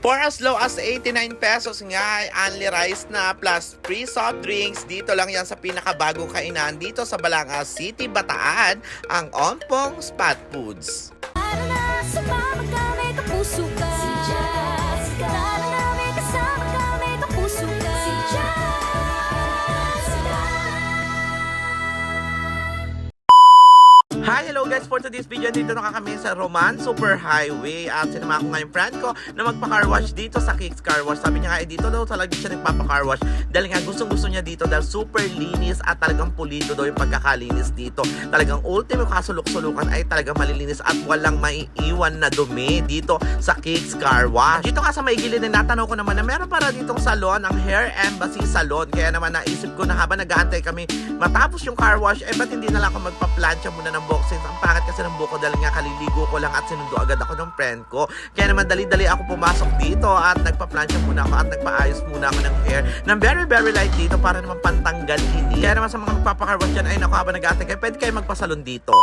For as low as 89 pesos nga ay only rice na plus free soft drinks. Dito lang yan sa pinakabagong kainan dito sa Balanga City, Bataan, ang Ompong Spot Foods. Para na sumama ka, may kapuso ka Hi, hello guys! For today's video, dito na kami sa Roman Super Highway at sinama ko nga yung friend ko na magpa-car wash dito sa Kicks Car Wash. Sabi niya nga, eh, dito daw talaga siya nagpapa-car wash dahil nga gustong gusto niya dito dahil super linis at talagang pulido daw yung pagkakalinis dito. Talagang ultimo kasulok-sulukan ay talagang malilinis at walang maiiwan na dumi dito sa Kicks Car Wash. Dito nga sa may gilid na natanong ko naman na meron para ditong salon, ang Hair Embassy Salon. Kaya naman naisip ko na habang nag-aantay kami matapos yung car wash, eh ba't hindi na lang ako magpa-plancha muna ng buhok since ang pangit kasi ng buhok ko dahil nga kaliligo ko lang at sinundo agad ako ng friend ko. Kaya naman dali-dali ako pumasok dito at nagpa-plancha muna ako at nagpaayos muna ako ng hair ng very very light dito para naman pantanggal ini. Kaya naman sa mga magpapa-car wash dyan, ay naku habang nag-aantay kayo, pwede kayo magpasalon dito.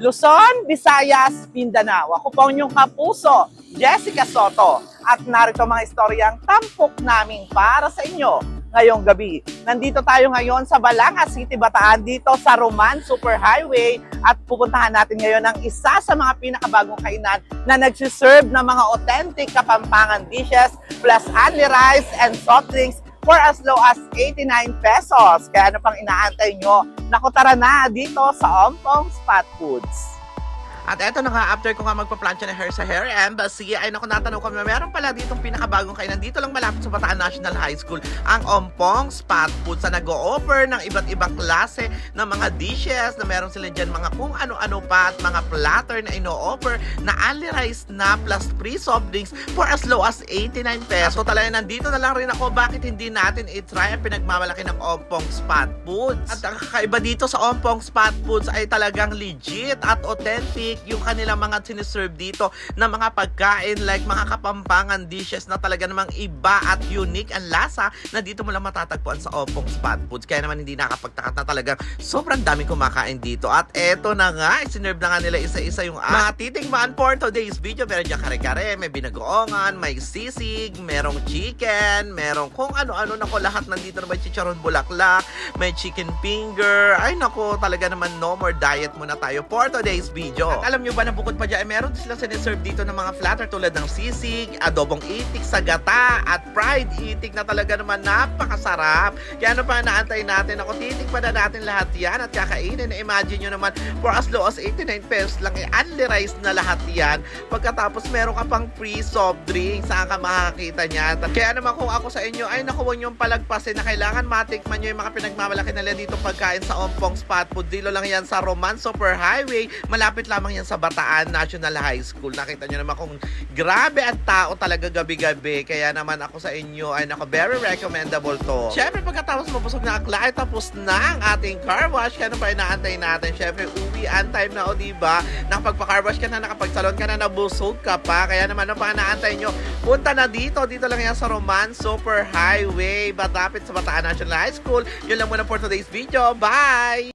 Luzon, Visayas, Mindanao. Ako po inyong kapuso, Jessica Soto. At narito mga istoryang tampok namin para sa inyo ngayong gabi. Nandito tayo ngayon sa Balanga City, Bataan, dito sa Roman Superhighway at pupuntahan natin ngayon ang isa sa mga pinakabagong kainan na nagsiserve ng mga authentic Kapampangan dishes plus only rice and soft drinks for as low as 89 pesos. Kaya ano pang inaantay nyo? Naku, tara na dito sa Ompong Spot Foods. At eto na nga, after ko nga magpa-plancha ng hair sa Hair Embassy, ay naku natanong ko, meron pala ditong pinakabagong kainan dito lang malapit sa Bataan National High School, ang Ompong Spot Food sa nag-o-offer ng iba't ibang klase ng mga dishes na meron sila dyan mga kung ano-ano pa at mga platter na ino-offer na only rice na plus free soft drinks for as low as 89 pesos. So talaga nandito na lang rin ako, bakit hindi natin i-try ang pinagmamalaki ng Ompong Spot Foods? At ang kakaiba dito sa Ompong Spot Foods ay talagang legit at authentic yung kanilang mga siniserve dito na mga pagkain like mga kapampangan dishes na talaga namang iba at unique ang lasa na dito mo lang matatagpuan sa Opong Spot Foods. Kaya naman hindi nakapagtakat na talagang sobrang dami kumakain dito. At eto na nga, isinerve na nga nila isa-isa yung mga titingman for today's video. Meron dyan kare-kare, may binagoongan, may sisig, merong chicken, merong kung ano-ano nako lahat nandito na may chicharon bulaklak, may chicken finger. Ay nako, talaga naman no more diet muna tayo for today's video. Alam nyo ba na bukod pa dyan, eh, meron sila siniserve dito ng mga flatter tulad ng sisig, adobong itik sa gata, at fried itik na talaga naman napakasarap. Kaya ano pa naantay natin? Ako titik pa na natin lahat yan at kakainin. Imagine nyo naman, for as low as 89 pesos lang, eh, only rice na lahat yan. Pagkatapos meron ka pang free soft drink, saan ka makakita niyan? Kaya naman kung ako sa inyo, ay naku, huwag niyong palagpasin na kailangan matikman nyo yung mga pinagmamalaki nila dito pagkain sa Ompong Spot Food. Dilo lang yan sa Roman Super Highway. Malapit lamang yan sa Bataan National High School. Nakita nyo naman kung grabe ang tao talaga gabi-gabi. Kaya naman ako sa inyo ay nako, very recommendable to. Siyempre, pagkatapos mapusog na ang ay tapos na ang ating car wash. Kaya ano pa inaantay natin? Siyempre, uwian time na o diba? Nakapagpa-car wash ka na, nakapagsalon ka na, nabusog ka pa. Kaya naman, ano pa inaantay nyo? Punta na dito. Dito lang yan sa Roman Super Highway. Batapit sa Bataan National High School. Yun lang muna for today's video. Bye!